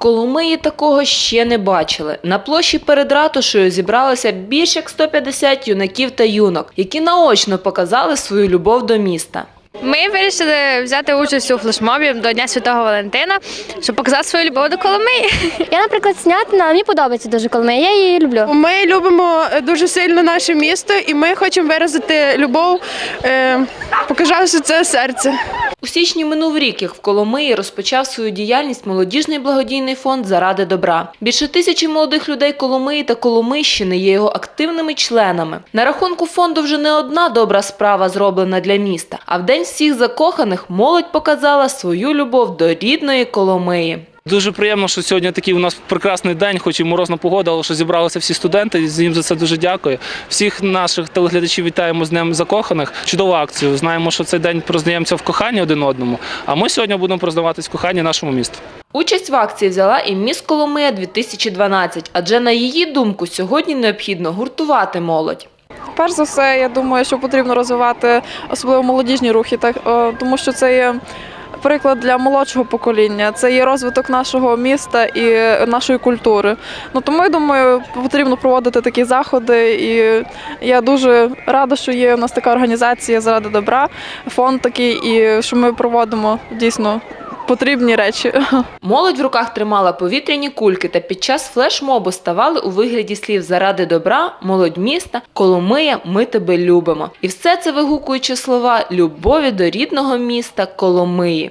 Коломиї такого ще не бачили. На площі перед ратушею зібралося більш як 150 юнаків та юнок, які наочно показали свою любов до міста. Ми вирішили взяти участь у флешмобі до Дня Святого Валентина, щоб показати свою любов до Коломиї. Я, наприклад, снятина, мені подобається дуже Коломия, я її люблю. Ми любимо е, дуже сильно наше місто, і ми хочемо виразити любов, е, показавши це серце. У січні минув рік, як в Коломиї розпочав свою діяльність молодіжний благодійний фонд заради добра. Більше тисячі молодих людей Коломиї та Коломийщини є його активними членами. На рахунку фонду вже не одна добра справа зроблена для міста. А в день всіх закоханих молодь показала свою любов до рідної Коломиї. Дуже приємно, що сьогодні такий у нас прекрасний день, хоч і морозна погода, але що зібралися всі студенти. і Їм за це дуже дякую. Всіх наших телеглядачів вітаємо з Днем закоханих. Чудова акція. Знаємо, що цей день прознаємося в коханні один одному. А ми сьогодні будемо прознаватись в коханні нашому місту. Участь в акції взяла і міс Коломия 2012, адже на її думку сьогодні необхідно гуртувати молодь. Перш за все, я думаю, що потрібно розвивати особливо молодіжні рухи, так тому що це є. Приклад для молодшого покоління це є розвиток нашого міста і нашої культури. Ну тому я думаю, потрібно проводити такі заходи. І я дуже рада, що є у нас така організація заради добра, фонд такий, і що ми проводимо дійсно потрібні речі. Молодь в руках тримала повітряні кульки та під час флешмобу ставали у вигляді слів заради добра, молодь міста, Коломия, ми тебе любимо. І все це вигукуючи слова любові до рідного міста Коломиї.